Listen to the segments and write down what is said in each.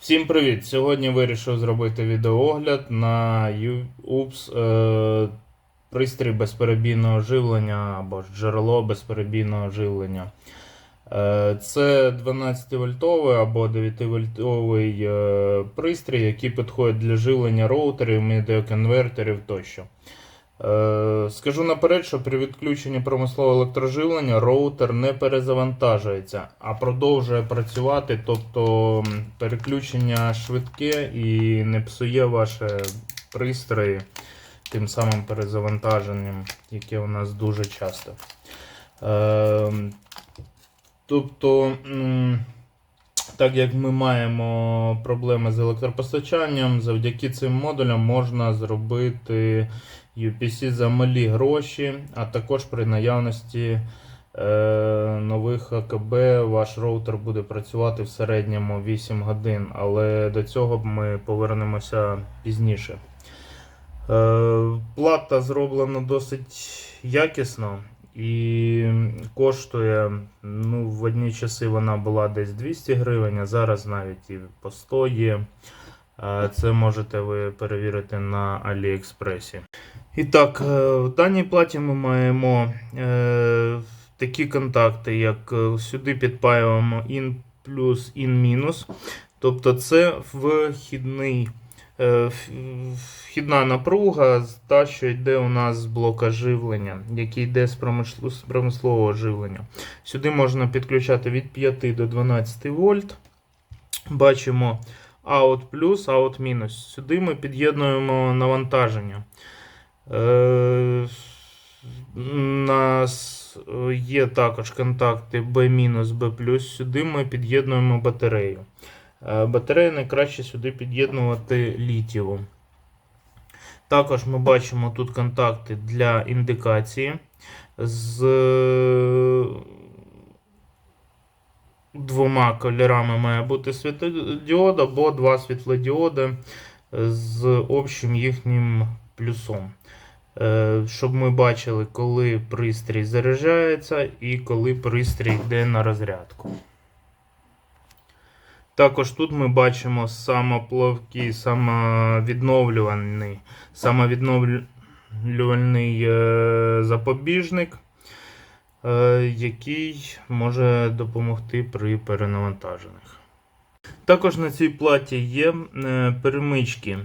Всім привіт! Сьогодні вирішив зробити відеоогляд на UPS е, пристрій безперебійного живлення або джерело безперебійного живлення. Е, це 12-вольтовий або 9-вольтовий е, пристрій, який підходить для живлення роутерів, медіаконвертерів тощо. Е, Скажу наперед, що при відключенні промислового електроживлення роутер не перезавантажується, а продовжує працювати, тобто переключення швидке і не псує ваші пристрої тим самим перезавантаженням, яке у нас дуже часто. Е, Тобто, так як ми маємо проблеми з електропостачанням, завдяки цим модулям можна зробити UPC за малі гроші, а також при наявності е, нових АКБ ваш роутер буде працювати в середньому 8 годин, але до цього ми повернемося пізніше. Е, плата зроблена досить якісно і коштує ну, в одні часи вона була десь 200 гривень, а зараз навіть і по 100 є. Е, Це можете ви перевірити на Аліекспресі. І так, е, в даній платі ми маємо е, такі контакти, як е, сюди підпаюємо in плюс in мінус. Тобто це вхідний, е, вхідна напруга, та, що йде у нас з блока живлення, який йде з промислового живлення. Сюди можна підключати від 5 до 12 вольт. Бачимо out плюс, out мінус. Сюди ми під'єднуємо навантаження. Е, нас є також контакти B-, B+, сюди ми під'єднуємо батарею. Е, Батарею найкраще сюди під'єднувати літієву. Також ми бачимо тут контакти для індикації з двома кольорами має бути світлодіод або два світлодіоди з общим їхнім плюсом. Е, Щоб ми бачили, коли пристрій заряджається і коли пристрій йде на розрядку. Також тут ми бачимо самоплавкий, самовідновлюваний, самовідновлювальний е, запобіжник, е, який може допомогти при перенавантажених. Також на цій платі є перемички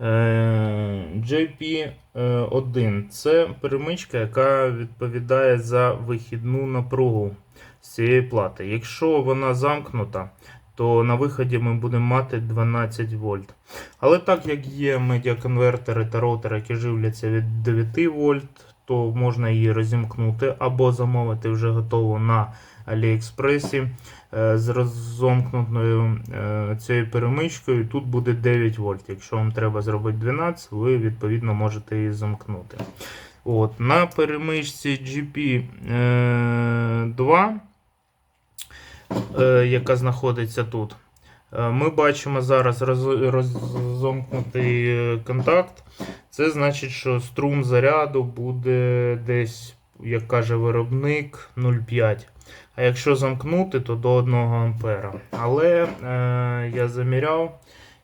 JP1. Це перемичка, яка відповідає за вихідну напругу з цієї плати. Якщо вона замкнута, то на виході ми будемо мати 12 вольт. Але так як є медіаконвертери та роутери, які живляться від 9 вольт, то можна її розімкнути або замовити вже готову на Аліекспресі е, з розомкнутою е, цією перемичкою. Тут буде 9 вольт. Якщо вам треба зробити 12, ви відповідно можете її замкнути. От, на перемичці GP2 е, яка знаходиться тут. Ми бачимо зараз роз- розомкнутий е, контакт. Це значить, що струм заряду буде десь, як каже виробник, 0,5. А якщо замкнути, то до 1 ампера. Але е, я заміряв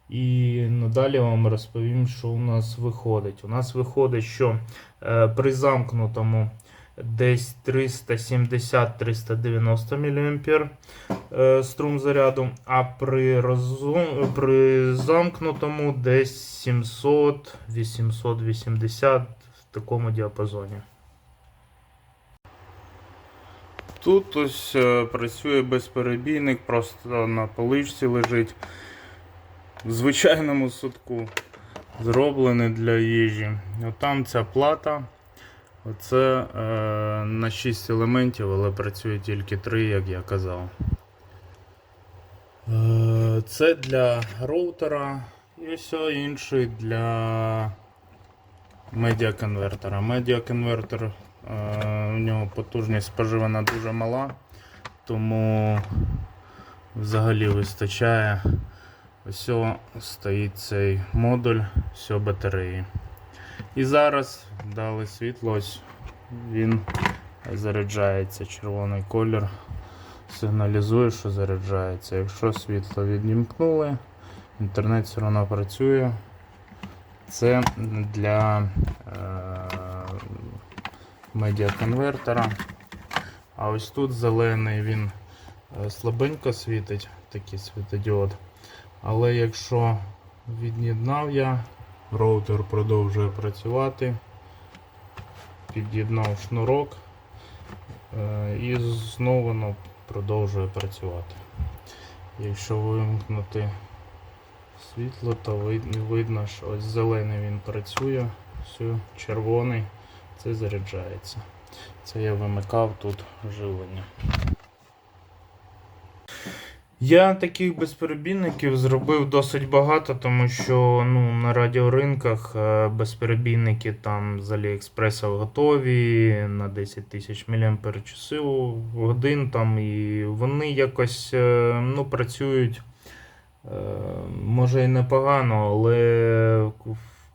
і надалі вам розповім, що у нас виходить. У нас виходить, що е, при замкнутому десь 370-390 мА е, струм заряду, а при, розум, при замкнутому десь 700-880 в такому діапазоні. Тут ось е, працює безперебійник, просто на поличці лежить в звичайному садку, зроблений для їжі. Отам ця плата. Оце е, на 6 елементів, але працює тільки 3, як я казав. Е, це для роутера і все інше для медіаконвертера. Медіаконвертер, у нього потужність споживана дуже мала, тому взагалі вистачає. Ось стоїть цей модуль, все батареї. І зараз дали світло, ось він заряджається червоний колір. сигналізує, що заряджається. Якщо світло відімкнули, інтернет все одно працює. Це для е, медіаконвертера. А ось тут зелений він е, слабенько світить, такий світодіод. Але якщо від'єднав я, роутер продовжує працювати, під'єднав шнурок е, і знову воно продовжує працювати. Якщо вимкнути світло, то видно, що ось зелений він працює, все, червоний це заряджається. Це я вимикав тут живлення. Я таких безперебійників зробив досить багато, тому що ну, на радіоринках е, безперебійники там з Аліекспреса готові на 10 тисяч годин там, і вони якось е, ну, працюють. е, Може і непогано, але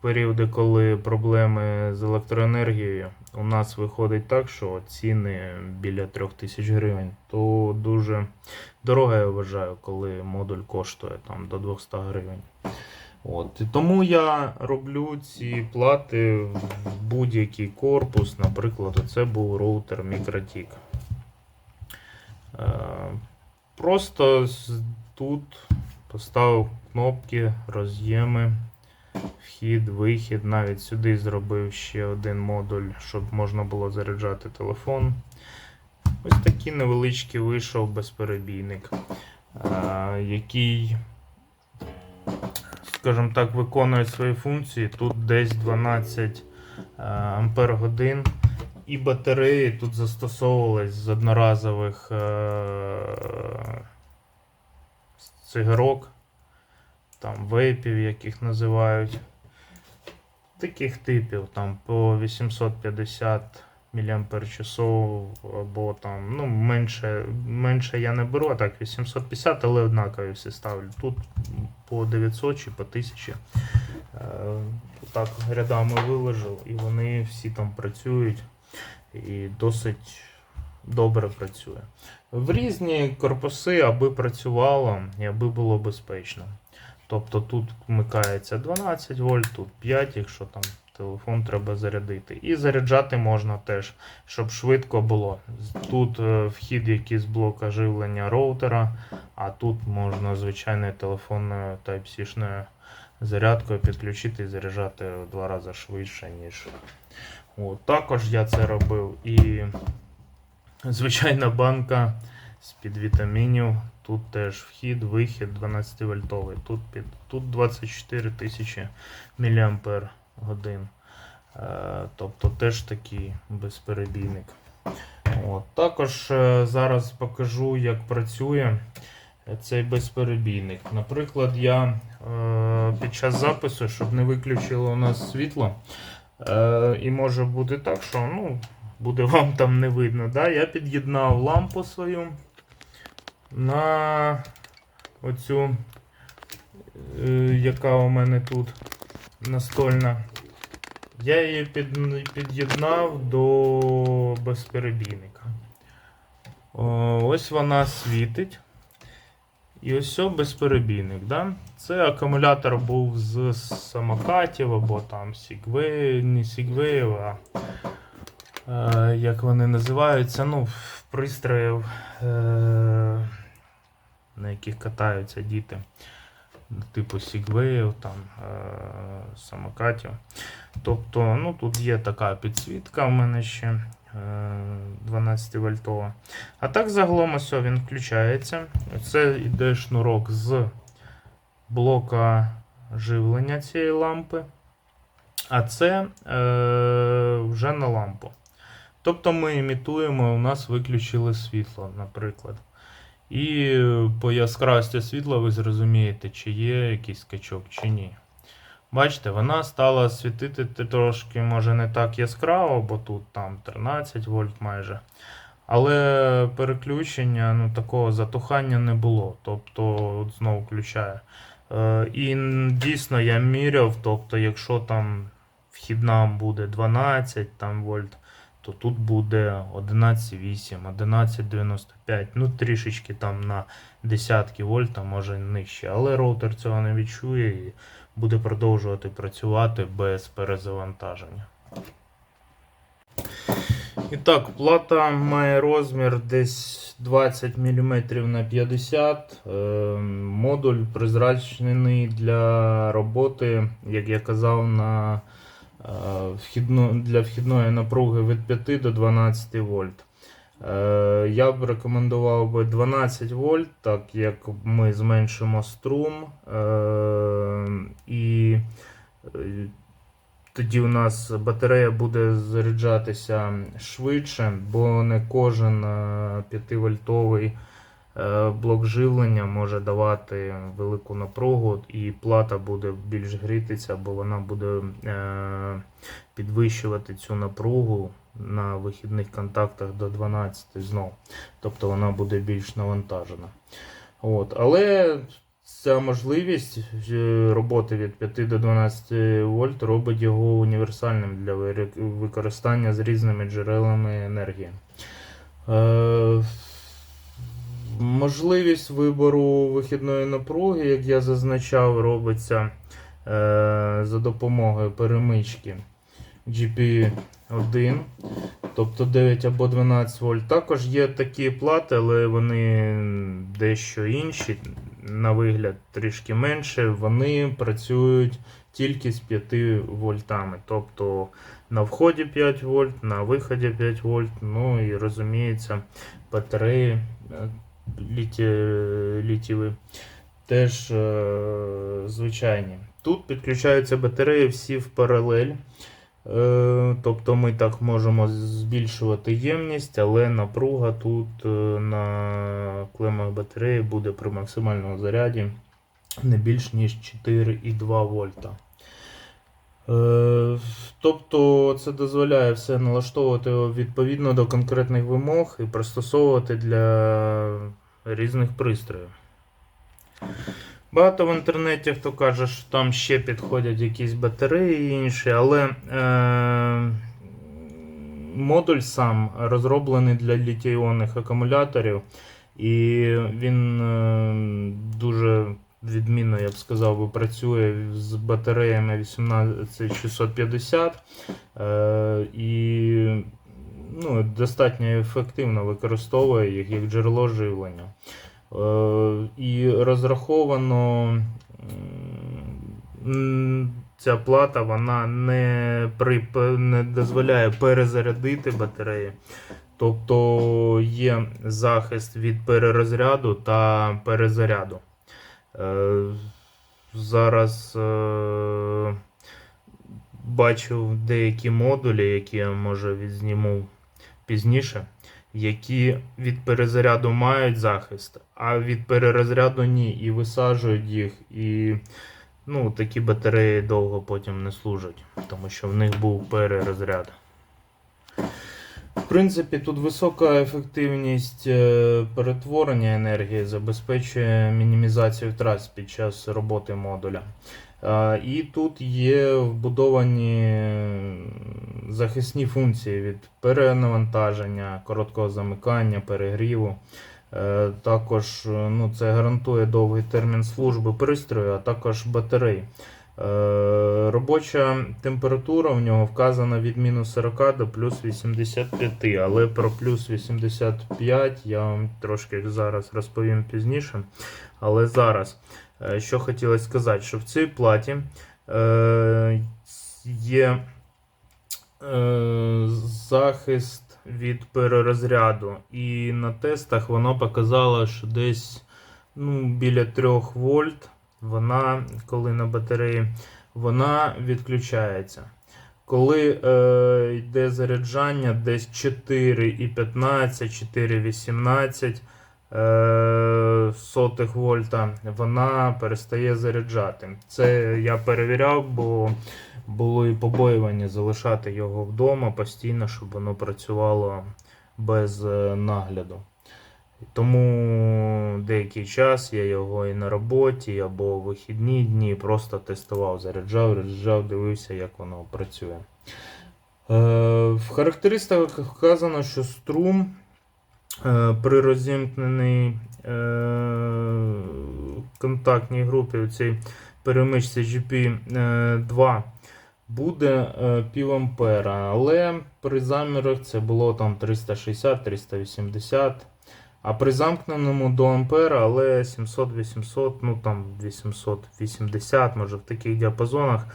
періоди, коли проблеми з електроенергією, у нас виходить так, що ціни біля 3000 гривень, то дуже дорого я вважаю, коли модуль коштує там до 200 гривень. От. І тому я роблю ці плати в будь-який корпус. Наприклад, це був роутер Mikrotik. Е, Просто тут поставив кнопки, роз'єми, вхід, вихід. Навіть сюди зробив ще один модуль, щоб можна було заряджати телефон. Ось такий невеличкий вийшов безперебійник, е, який, скажімо так, виконує свої функції. Тут десь 12 е, ампер годин. І батареї тут застосовувались з одноразових е, цигарок, там вейпів, яких називають. Таких типів, там по 850 мАч або там, ну, менше, менше я не беру, а так 850, але однакові всі ставлю. Тут по 900 чи по 1000. Е, так рядами виложив, і вони всі там працюють і досить добре працює. В різні корпуси, аби працювало і аби було безпечно. Тобто тут вмикається 12 вольт, тут 5, якщо там телефон треба зарядити. І заряджати можна теж, щоб швидко було. Тут е, вхід якийсь блока живлення роутера, а тут можна звичайною телефонною Type-C-шною зарядкою підключити і заряджати в два рази швидше, ніж. От, також я це робив. І звичайна банка з-під вітамінів. Тут теж вхід, вихід 12 вольтовий. Тут, під, тут 24 тисячі мАч. Е, тобто теж такий безперебійник. От. Також е, зараз покажу, як працює цей безперебійник. Наприклад, я е, під час запису, щоб не виключило у нас світло, і може бути так, що ну, буде вам там не видно. Да? Я під'єднав лампу свою на оцю, е, яка у мене тут настольна. Я її під, під'єднав до безперебійника. О, ось вона світить. І ось все безперебійник. Да? Це акумулятор був з самокатів або там Сігвей, не Сігвеїв, а е, як вони називаються, ну, пристроїв, е, на яких катаються діти. Типу Сігвеїв, там, е, самокатів. Тобто, ну, тут є така підсвітка в мене ще е, 12 вольтова. А так загалом ось він включається. Це йде шнурок з блока живлення цієї лампи. А це е, вже на лампу. Тобто ми імітуємо, у нас виключили світло, наприклад. І по яскравості світла ви зрозумієте, чи є якийсь скачок, чи ні. Бачите, вона стала світити трошки, може, не так яскраво, бо тут там 13 вольт майже. Але переключення, ну, такого затухання не було. Тобто, от знову включає. Е, і дійсно я міряв, тобто, якщо там вхідна буде 12 там, вольт, то тут буде 11,8, 11,95, ну трішечки там на десятки вольт, а може нижче. Але роутер цього не відчує і буде продовжувати працювати без перезавантаження. І так, плата має розмір десь 20 мм на 50 Е, Модуль призрачний для роботи, як я казав, на для вхідної напруги від 5 до 12 вольт. Е, Я б рекомендував би 12 вольт, так як ми зменшимо струм. е, І е, тоді у нас батарея буде заряджатися швидше, бо не кожен 5-вольтовий блок живлення може давати велику напругу, і плата буде більш грітися, бо вона буде е, підвищувати цю напругу на вихідних контактах до 12 знов. Тобто вона буде більш навантажена. От. Але ця можливість е, роботи від 5 до 12 вольт робить його універсальним для використання з різними джерелами енергії. Можливість вибору вихідної напруги, як я зазначав, робиться е, за допомогою перемички GP1, тобто 9 або 12 вольт. Також є такі плати, але вони дещо інші, на вигляд трішки менше. Вони працюють тільки з 5 вольтами. Тобто на вході 5 вольт, на виході 5 вольт. Ну і розуміється, батареї е, літі, літіви теж е, звичайні. Тут підключаються батареї всі в паралель. Е, Тобто ми так можемо збільшувати ємність, але напруга тут е, на клемах батареї буде при максимальному заряді не більш ніж 4,2 вольта. Е, Тобто це дозволяє все налаштовувати відповідно до конкретних вимог і пристосовувати для різних пристроїв. Багато в інтернеті хто каже, що там ще підходять якісь батареї і інші, але е, модуль сам розроблений для літій-іонних акумуляторів, і він е, дуже відмінно, я б сказав, би, працює з батареями 18650 е, і ну, достатньо ефективно використовує їх як джерело живлення. Е, І розраховано ця плата вона не, при, не дозволяє перезарядити батареї. Тобто є захист від перерозряду та перезаряду. Е, Зараз е, бачу деякі модулі, які я може відзніму пізніше, які від перезаряду мають захист, а від перерозряду ні. І висаджують їх, і ну, такі батареї довго потім не служать, тому що в них був перерозряд. Принципі, тут висока ефективність е, перетворення енергії забезпечує мінімізацію втрат під час роботи модуля. Е, І тут є вбудовані захисні функції від перенавантаження, короткого замикання, перегріву. Е, Також ну, це гарантує довгий термін служби пристрою, а також батарей. Е, Робоча температура в нього вказана від мінус 40 до плюс 85, але про плюс 85 я вам трошки зараз розповім пізніше. Але зараз, е, що хотілося сказати, що в цій платі е, є захист від перерозряду. І на тестах воно показало, що десь ну, біля 3 вольт вона, коли на батареї, вона відключається. Коли е, йде заряджання, десь 4,15, 4,18 е, сотих вольта, вона перестає заряджати. Це я перевіряв, бо було і побоювання залишати його вдома постійно, щоб воно працювало без е, нагляду. Тому деякий час я його і на роботі, або в вихідні дні просто тестував, заряджав, заряджав, дивився, як воно працює. В характеристиках вказано, що струм е, при розімкненій е, контактній групі у цій перемичці GP2 буде е, пів ампера, але при замірах це було там 360-380. А при замкненому до ампера, але 700-800, ну там 880, може в таких діапазонах.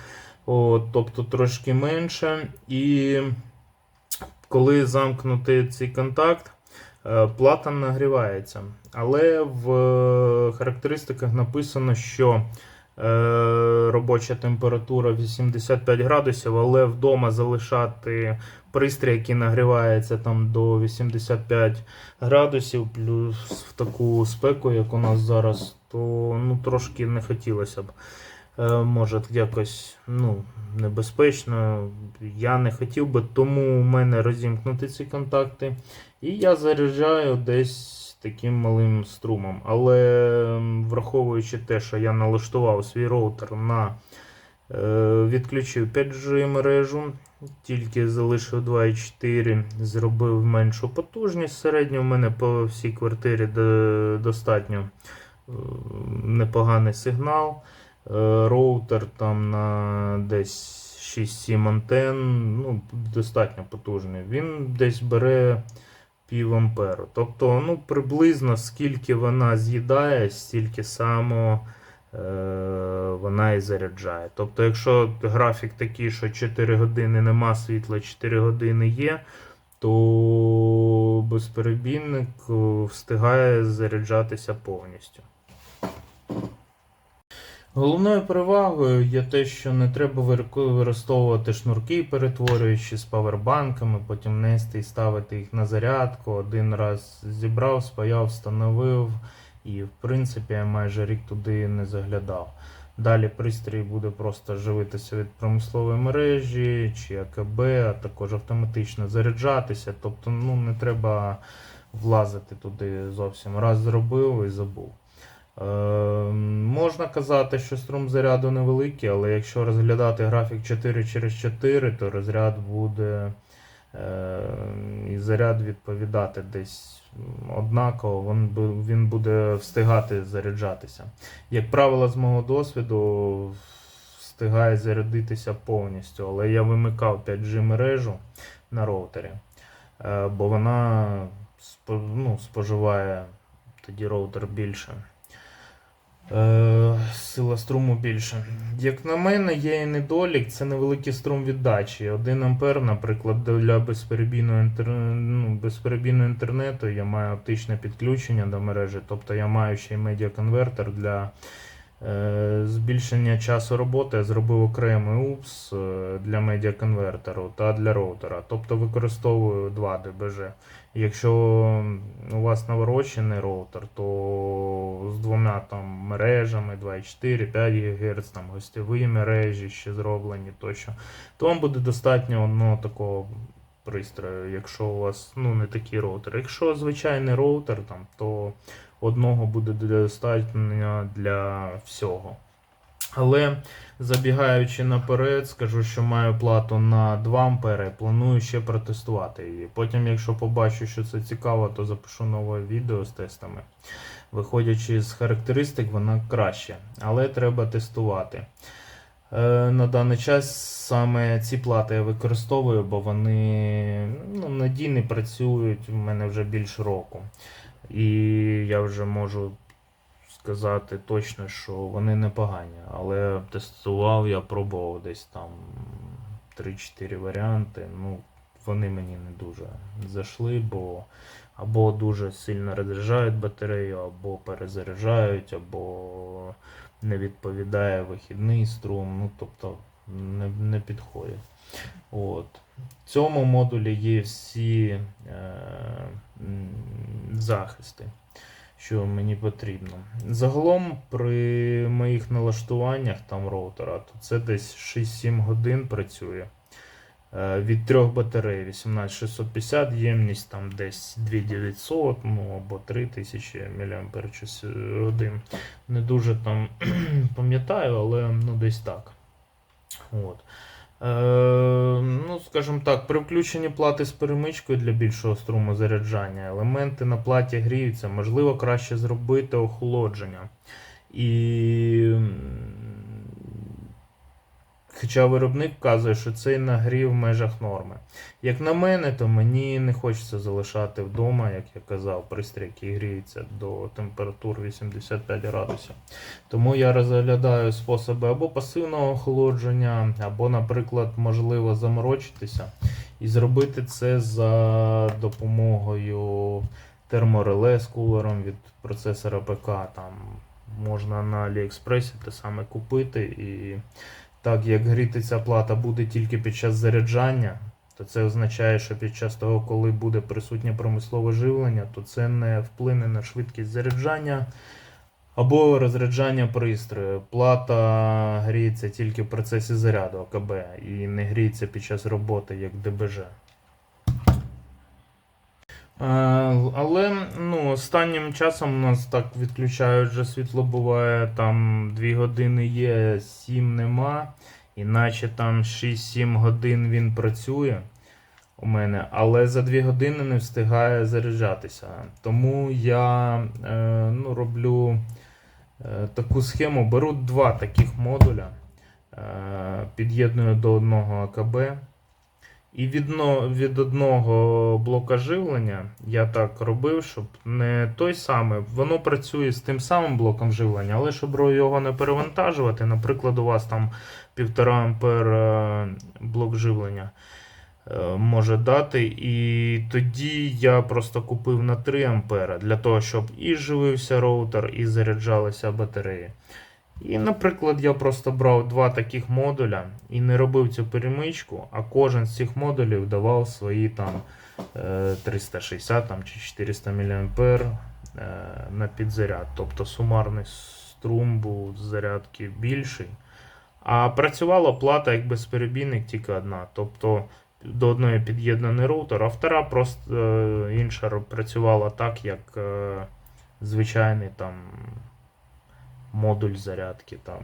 О, тобто трошки менше. І коли замкнути цей контакт, е, плата нагрівається. Але в е, характеристиках написано, що е, робоча температура 85 градусів, але вдома залишати пристрій, який нагрівається там до 85 градусів, плюс в таку спеку, як у нас зараз, то ну, трошки не хотілося б. Е, Може, якось ну, небезпечно. Я не хотів би, тому у мене розімкнути ці контакти. І я заряджаю десь таким малим струмом. Але враховуючи те, що я налаштував свій роутер на відключив 5G мережу, тільки залишив 2.4, зробив меншу потужність. Середньо в мене по всій квартирі достатньо е, непоганий сигнал. Е, Роутер там на десь 6-7 антен, ну, достатньо потужний. Він десь бере пів амперу. Тобто, ну, приблизно скільки вона з'їдає, стільки само е, вона і заряджає. Тобто, якщо графік такий, що 4 години нема світла, 4 години є, то безперебійник е, встигає заряджатися повністю. Головною перевагою є те, що не треба використовувати шнурки, перетворюючи з павербанками, потім нести і ставити їх на зарядку. Один раз зібрав, спаяв, встановив, і в принципі я майже рік туди не заглядав. Далі пристрій буде просто живитися від промислової мережі чи АКБ, а також автоматично заряджатися. Тобто ну, не треба влазити туди зовсім. Раз зробив і забув. Е, можна казати, що струм заряду невеликий, але якщо розглядати графік 4 через 4, то розряд буде е, і заряд відповідати десь однаково, він, він буде встигати заряджатися. Як правило, з мого досвіду встигає зарядитися повністю, але я вимикав 5G мережу на роутері, е, бо вона ну, споживає тоді роутер більше. Е, сила струму більше. Як на мене, є і недолік, це невеликий струм віддачі. 1 ампер, наприклад, для безперебійного, інтер... ну, безперебійного інтернету я маю оптичне підключення до мережі, тобто я маю ще й медіаконвертер для збільшення часу роботи. Я зробив окремий УПС е, для медіаконвертеру та для роутера. Тобто використовую 2 ДБЖ. Якщо у вас наворочений роутер, то з двома там мережами 2,4, 5 ГГц, там гостєві мережі ще зроблені тощо, то вам буде достатньо одного такого пристрою, якщо у вас ну, не такий роутер. Якщо звичайний роутер, там, то одного буде достатньо для всього. Але забігаючи наперед, скажу, що маю плату на 2 ампери, планую ще протестувати її. Потім, якщо побачу, що це цікаво, то запишу нове відео з тестами. Виходячи з характеристик, вона краще, але треба тестувати. Е, На даний час саме ці плати я використовую, бо вони ну, надійні працюють в мене вже більше року. І я вже можу сказати точно, що вони непогані. Але тестував, я пробував десь там 3-4 варіанти. Ну, вони мені не дуже зайшли, бо або дуже сильно розряджають батарею, або перезаряджають, або не відповідає вихідний струм. Ну, тобто не, не підходять. От. В цьому модулі є всі е, захисти що мені потрібно. Загалом при моїх налаштуваннях там роутера, то це десь 6-7 годин працює. Е, Від трьох батарей 18650 ємність там десь 2900 ну, або 3000 мАч. Не дуже там пам'ятаю, але ну, десь так. От. Е, ну, скажімо так, при включенні плати з перемичкою для більшого струму заряджання елементи на платі гріються, можливо, краще зробити охолодження. І хоча виробник вказує, що цей нагрів в межах норми. Як на мене, то мені не хочеться залишати вдома, як я казав, пристрій, який гріється до температур 85 градусів. Тому я розглядаю способи або пасивного охолодження, або, наприклад, можливо заморочитися і зробити це за допомогою термореле з кулером від процесора ПК. Там можна на Аліекспресі те саме купити. І так як гріти ця плата буде тільки під час заряджання, то це означає, що під час того, коли буде присутнє промислове живлення, то це не вплине на швидкість заряджання або розряджання пристрою. Плата гріється тільки в процесі заряду АКБ і не гріється під час роботи як ДБЖ. Е, Але ну, останнім часом у нас так відключають вже світло буває, там 2 години є, 7 нема. Іначе там 6-7 годин він працює у мене, але за 2 години не встигає заряджатися. Тому я е, ну, роблю е, таку схему, беру два таких модуля, під'єдную до одного АКБ. І від, від одного блока живлення я так робив, щоб не той самий, воно працює з тим самим блоком живлення, але щоб його не перевантажувати, наприклад, у вас там 1,5 ампер е, блок живлення е, може дати. І тоді я просто купив на 3 ампера для того, щоб і живився роутер, і заряджалися батареї. І, наприклад, я просто брав два таких модуля і не робив цю перемичку, а кожен з цих модулів давав свої там е, 360 там, чи 400 мА е, на підзаряд. Тобто сумарний струм був зарядки більший. А працювала плата як безперебійник тільки одна. Тобто до одної під'єднаний роутер, а втора просто е, інша працювала так, як е, звичайний там модуль зарядки там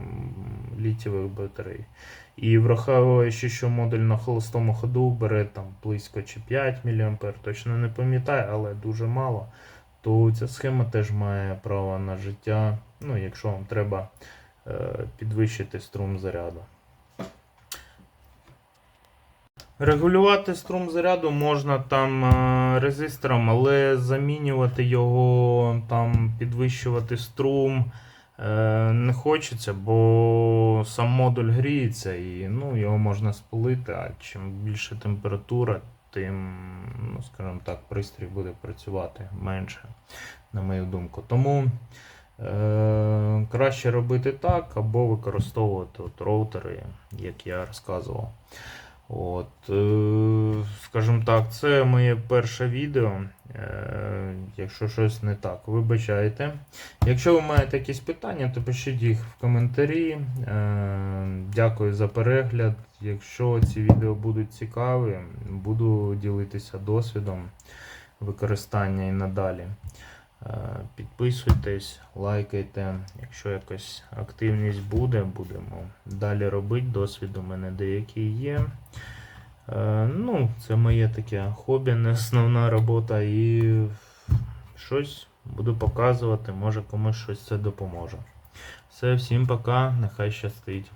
літієвих батарей. І враховуючи, що модуль на холостому ходу бере там близько чи 5 мА, точно не пам'ятаю, але дуже мало, то ця схема теж має право на життя, ну, якщо вам треба е, підвищити струм заряду. Регулювати струм заряду можна там е, резистором, але замінювати його, там, підвищувати струм не хочеться, бо сам модуль гріється і ну, його можна спалити, а чим більше температура, тим, ну, скажімо так, пристрій буде працювати менше, на мою думку. Тому е, краще робити так, або використовувати от роутери, як я розказував. От, е, скажімо так, це моє перше відео. Е, якщо щось не так, вибачайте. Якщо ви маєте якісь питання, то пишіть їх в коментарі. Е, дякую за перегляд. Якщо ці відео будуть цікаві, буду ділитися досвідом використання і надалі. Е, Підписуйтесь, лайкайте. Якщо якась активність буде, будемо далі робити. Досвід у мене деякий є. Е, Ну, це моє таке хобі, не основна робота. І щось буду показувати, може комусь щось це допоможе. Все, всім пока, нехай щастить.